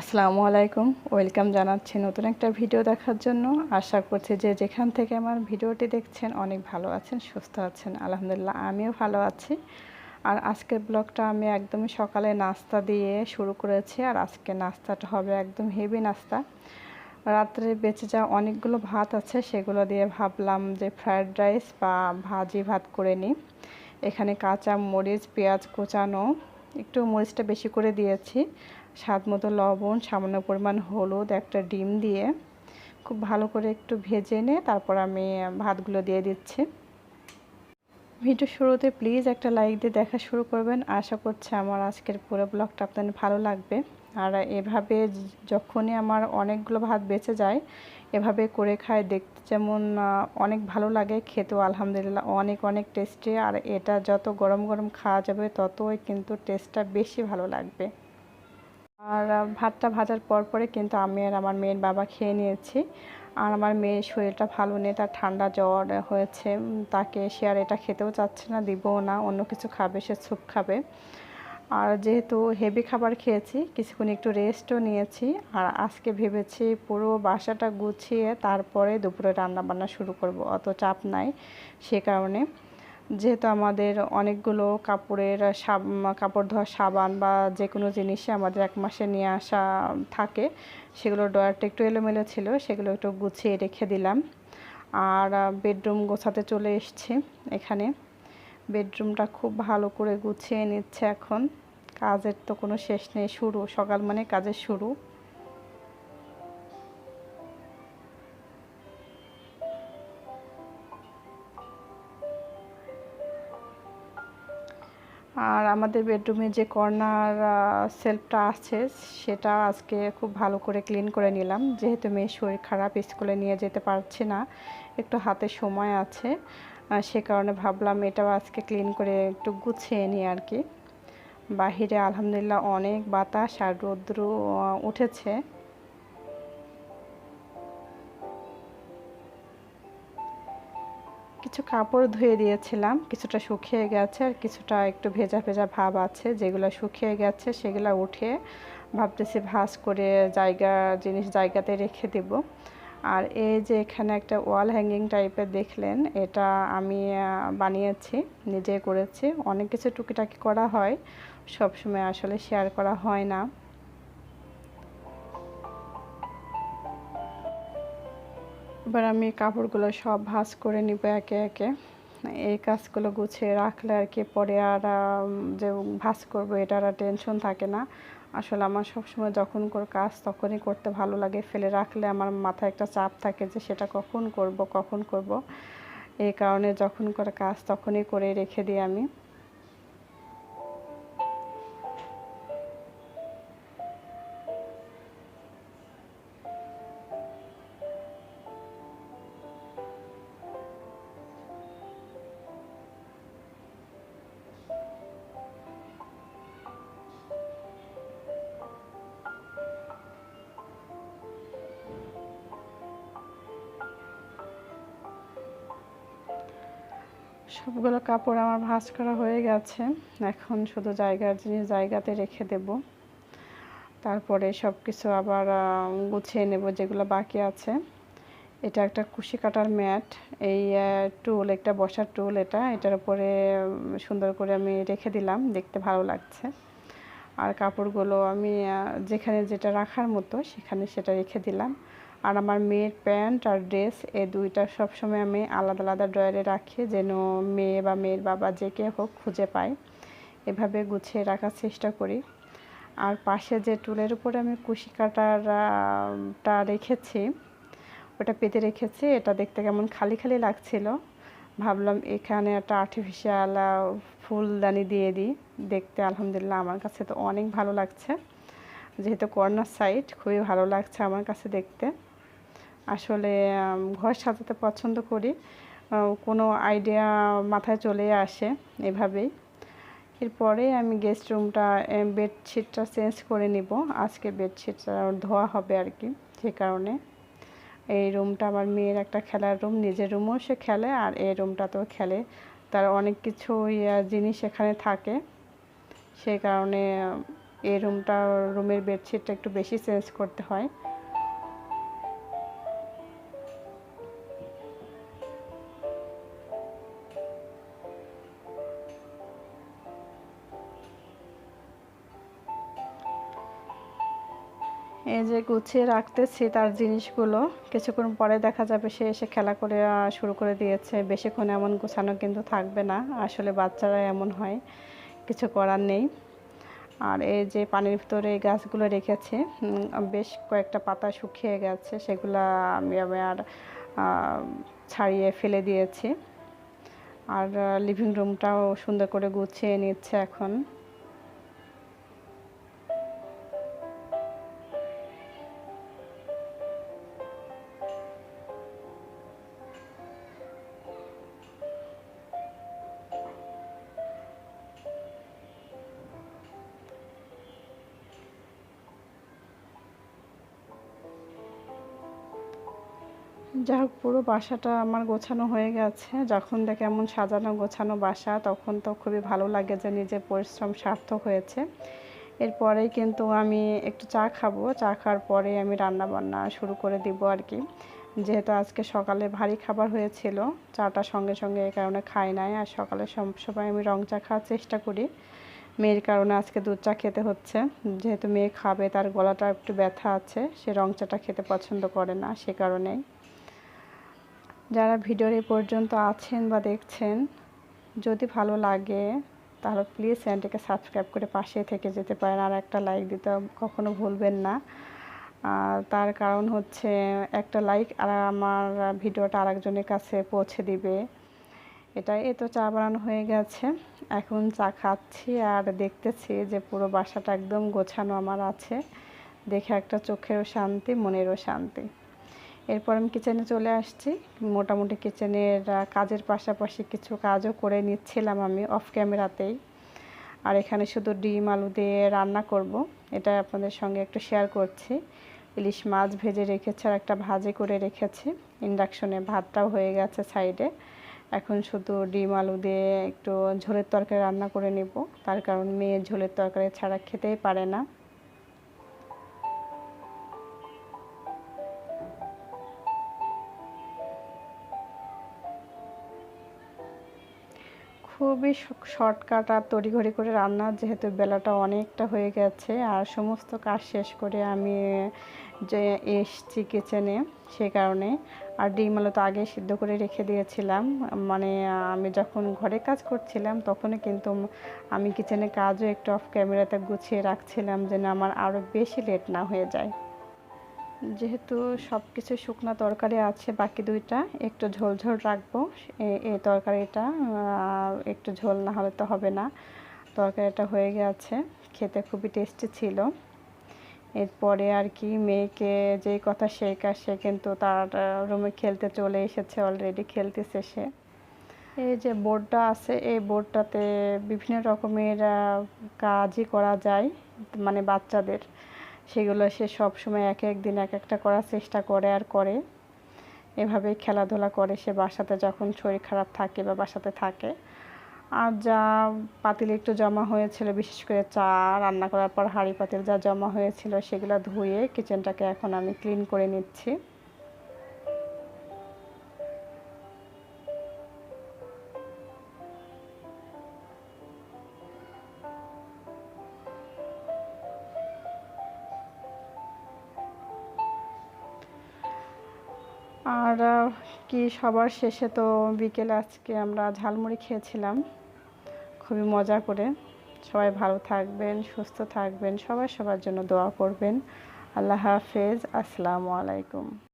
আসসালামু আলাইকুম। ওয়েলকাম জানাচ্ছি নতুন একটা ভিডিও দেখার জন্য। আশা করছি যে যেখান থেকে আমার ভিডিওটি দেখছেন অনেক ভালো আছেন, সুস্থ আছেন। আলহামদুলিল্লাহ, আমিও ভালো আছি। আর আজকের ব্লগটা আমি একদমই সকালে নাস্তা দিয়ে শুরু করেছি। আর আজকে নাস্তাটা হবে একদম হেভি নাস্তা। রাত্রে বেঁচে যাওয়া অনেকগুলো ভাত আছে, সেগুলো দিয়ে ভাবলাম যে ফ্রায়েড রাইস বা ভাজি ভাত করে নিই। এখানে কাঁচা মরিচ, পেঁয়াজ কোচানো, একটু মরিচটা বেশি করে দিয়েছি। স্বাদ মতো লবণ, সামান্য পরিমাণ হলুদ, একটা ডিম দিয়ে খুব ভালো করে একটু ভেজে নে, তারপর আমি ভাতগুলো দিয়ে দিচ্ছি। ভিডিও শুরুতে প্লিজ একটা লাইক দিয়ে দেখা শুরু করবেন। আশা করছি আমার আজকের পুরো ব্লগটা আপনাদের ভালো লাগবে। আর এভাবে যখনই আমার অনেকগুলো ভাত বেঁচে যায়, এভাবে করে খায় দেখতে যেমন অনেক ভালো লাগে, খেতেও আলহামদুলিল্লাহ অনেক অনেক টেস্টি। আর এটা যত গরম গরম খাওয়া যাবে, ততই কিন্তু টেস্টটা বেশি ভালো লাগবে। আর ভাতটা ভাজার পর পরে কিন্তু আমি আর আমার মেয়ের বাবা খেয়ে নিয়েছি। আর আমার মেয়ের শরীরটা ভালো নেই, তার ঠান্ডা জ্বর হয়েছে। তাকে সে আর এটা খেতেও চাচ্ছে না, দিবও না, অন্য কিছু খাবে, সে স্যুপ খাবে। আর যেহেতু হেভি খাবার খেয়েছি, কিছুক্ষণ একটু রেস্টও নিয়েছি। আর আজকে ভেবেছি পুরো বাসাটা গুছিয়ে তারপরে দুপুরে রান্না বান্না শুরু করব, অত চাপ নাই সে কারণে। যেহেতু আমাদের অনেকগুলো কাপড়ের সাব, কাপড় ধোয়ার সাবান বা যে কোনো জিনিসই আমাদের এক মাসে নিয়ে আসা থাকে, সেগুলো ডয়ারটা একটু এলোমেলো ছিল, সেগুলো একটু গুছিয়ে রেখে দিলাম। আর বেডরুম গোছাতে চলে এসছি এখানে। বেডরুমটা খুব ভালো করে গুছিয়ে নিচ্ছে এখন। কাজের তো কোনো শেষ নেই, শুরু, সকাল মানে কাজের শুরু। আর আমাদের বেডরুমে যে কর্নার সেলফটা আছে, সেটা আজকে খুব ভালো করে ক্লিন করে নিলাম। যেহেতু মেয়ে শরীর খারাপ, স্কুলে নিয়ে যেতে পারছে না, একটু হাতে সময় আছে সে কারণে ভাবলাম এটাও আজকে ক্লিন করে একটু গুছিয়ে নিই আর কি। বাহিরে আলহামদুলিল্লাহ অনেক বাতাস আর রৌদ্র উঠেছে। কিছু কাপড় ধুয়ে দিয়েছিলাম, কিছুটা শুকিয়ে গেছে আর কিছুটা একটু ভেজা ভেজা ভাব আছে, যেগুলো শুকিয়ে গেছে সেগুলো উঠে ভাবতেছি ভাজ করে জায়গা, জিনিস জায়গাতে রেখে দেব। আর এই যে এখানে একটা ওয়াল হ্যাঙ্গিং টাইপের দেখলেন, এটা আমি বানিয়েছি, নিজে করেছি। অনেক কিছু টুকিটাকি করা হয় সব সময় আসলে শেয়ার করা হয় না। এবার আমি কাপড়গুলো সব ভাঁজ করে নিব একে একে। এই কাজগুলো গুছিয়ে রাখলে আর কি পরে আর যে ভাঁজ করব এটার আর টেনশন থাকে না। আসলে আমার সবসময় যখন করে কাজ তখনই করতে ভালো লাগে। ফেলে রাখলে আমার মাথায় একটা চাপ থাকে যে সেটা কখন করব কখন করব। এই কারণে যখন করে কাজ তখনই করে রেখে দিই আমি। সবগুলো কাপড় আমার ভাঁজ করা হয়ে গেছে। এখন শুধু জায়গার জিনিস জায়গাতে রেখে দেব। তারপরে সব কিছু আবার গুছিয়ে নেব যেগুলো বাকি আছে। এটা একটা কুশি কাটার ম্যাট। এই টুল, একটা বসার টুল এটা। এটার উপরে সুন্দর করে আমি রেখে দিলাম। দেখতে ভালো লাগছে। আর কাপড়গুলো আমি যেখানে যেটা রাখার মতো সেখানে সেটা রেখে দিলাম। আর আমার মেয়ের প্যান্ট আর ড্রেস, এ দুইটা সবসময় আমি আলাদা আলাদা ড্রয়ারে রাখি, যেন মেয়ে বা মেয়ের বাবা যে কে হোক খুঁজে পায়। এভাবে গুছিয়ে রাখার চেষ্টা করি। আর পাশে যে টুলের উপরে আমি কুশি কাটারটা রেখেছি, ওটা পেতে রেখেছি, এটা দেখতে কেমন খালি খালি লাগছিল। ভাবলাম এখানে একটা আর্টিফিশিয়াল ফুলদানি দিয়ে দিই। দেখতে আলহামদুলিল্লাহ আমার কাছে তো অনেক ভালো লাগছে। যেহেতু কর্নার সাইড খুবই ভালো লাগছে আমার কাছে দেখতে। আসলে ঘর সাজাতে পছন্দ করি। কোনো আইডিয়া মাথায় চলে আসে এভাবেই। এরপরে আমি গেস্ট রুমটা বেডশিটটা চেঞ্জ করে নিব। আজকে বেডশিটটা ধোয়া হবে আর কি, সে কারণে। এই রুমটা আমার মেয়ের একটা খেলার রুম নিজের রুমও সে খেলে আর এই রুমটাতেও খেলে। তার অনেক কিছু জিনিস এখানে থাকে। সেই কারণে এই রুমটা রুমের বেডশিটটা একটু বেশি চেঞ্জ করতে হয়। এই যে গুছিয়ে রাখতেছি তার জিনিসগুলো। কিছুক্ষণ পরে দেখা যাবে সে এসে খেলা করে শুরু করে দিয়েছে। বেশিক্ষণ এমন গুছানো কিন্তু থাকবে না। আসলে বাচ্চারা এমন হয়, কিছু করার নেই। আর এই যে পানির ভিতরে এই গাছগুলো রেখেছে বেশ কয়েকটা পাতা শুকিয়ে গেছে, সেগুলা আমি আমি আর ছাড়িয়ে ফেলে দিয়েছি। আর লিভিং রুমটাও সুন্দর করে গুছিয়ে নিচ্ছে এখন। যাই হোক পুরো বাসাটা আমার গোছানো হয়ে গেছে। যখন দেখে এমন সাজানো গোছানো বাসা, তখন তো খুবই ভালো লাগে যে নিজের পরিশ্রম সার্থক হয়েছে। এরপরেই কিন্তু আমি একটু চা খাব। চা খাওয়ার পরে আমি রান্না বান্না শুরু করে দিব আর কি। যেহেতু আজকে সকালে ভারী খাবার হয়েছিল, চাটা সঙ্গে সঙ্গে এই কারণে খাই নাই। আর সকালে সবসময় আমি রং চা খাওয়ার চেষ্টা করি। মেয়ের কারণে আজকে দুধ চা খেতে হচ্ছে। যেহেতু মেয়ে খাবে, তার গলাটা একটু ব্যথা আছে, সে রং চাটা খেতে পছন্দ করে না, সে কারণেই। যারা এই পর্যন্ত আছেন বা দেখছেন, যদি ভালো লাগে, তাহলে প্লিজ চ্যানেলটিকে সাবস্ক্রাইব করে পাশে থেকে যেতে পারেন। আর একটা লাইক দিতে কখনো ভুলবেন না। তার কারণ হচ্ছে, একটা লাইক আর আমার ভিডিওটা আরেকজনের কাছে পৌঁছে দিবে। এটা এ তো চা বানানো হয়ে গেছে। এখন চা খাচ্ছি আর দেখতেছি যে পুরো বাসাটা একদম গোছানো আমার আছে। দেখে একটা চোখেরও শান্তি, মনেরও শান্তি। এরপর আমি কিচেনে চলে আসছি। মোটামুটি কিচেনের কাজের পাশাপাশি কিছু কাজও করে নিচ্ছিলাম আমি অফ ক্যামেরাতেই আর এখানে শুধু ডিম, আলু দিয়ে রান্না করব। এটা আপনাদের সঙ্গে একটু শেয়ার করছি। ইলিশ মাছ ভেজে রেখেছে আর একটা ভাজি করে রেখেছি। ইন্ডাকশনে ভাতটাও হয়ে গেছে সাইডে এখন শুধু ডিম, আলু দিয়ে একটু ঝোলের তরকারি রান্না করে নেব। তার কারণ মেয়ে ঝোলের তরকারি ছাড়া খেতেই পারে না। খুবই শর্টকাট আর তড়িঘড়ি করে রান্না যেহেতু বেলাটা অনেকটা হয়ে গেছে আর সমস্ত কাজ শেষ করে আমি যে এসছি কিচেনে সে কারণে। আর ডিম আলু তো আগে সিদ্ধ করে রেখে দিয়েছিলাম। মানে আমি যখন ঘরে কাজ করছিলাম তখনই কিন্তু আমি কিচেনে কাজও একটু অফ ক্যামেরাতে গুছিয়ে রাখছিলাম যেন আমার আরও বেশি লেট না হয়ে যায়। যেহেতু সব কিছু শুকনা তরকারি আছে, বাকি দুইটা একটু ঝোল ঝোল রাখব। এই তরকারিটা একটু ঝোল না হলে তো হবে না। তরকারিটা হয়ে গেছে, খেতে খুবই টেস্টি ছিল। এরপরে আর কি মেয়েকে যেই কথা কাজ সে কিন্তু তার রুমে খেলতে চলে এসেছে অলরেডি খেলতেছে সে। এই যে বোর্ডটা আছে, এই বোর্ডটাতে বিভিন্ন রকমের কাজই করা যায় মানে বাচ্চাদের। সেগুলো সে সব সময় এক এক দিন এক একটা করার চেষ্টা করে আর করে। এভাবেই খেলাধুলা করে। সে বাসাতে যখন শরীর খারাপ থাকে বা বাসাতে থাকে, আর যা পাতিল একটু জমা হয়েছিল, বিশেষ করে চা রান্না করার পর হাঁড়ি পাতিল যা জমা হয়েছিল, সেগুলো ধুয়ে কিচেনটাকে এখন আমি ক্লিন করে নিচ্ছি। আর কি সবার শেষে তো বিকেল আজকে আমরা ঝালমুড়ি খেয়েছিলাম। খুবই মজা করে। সবাই ভালো থাকবেন, সুস্থ থাকবেন, সবাই সবার জন্য দোয়া করবেন। আল্লাহ হাফেজ। আসসালামু আলাইকুম।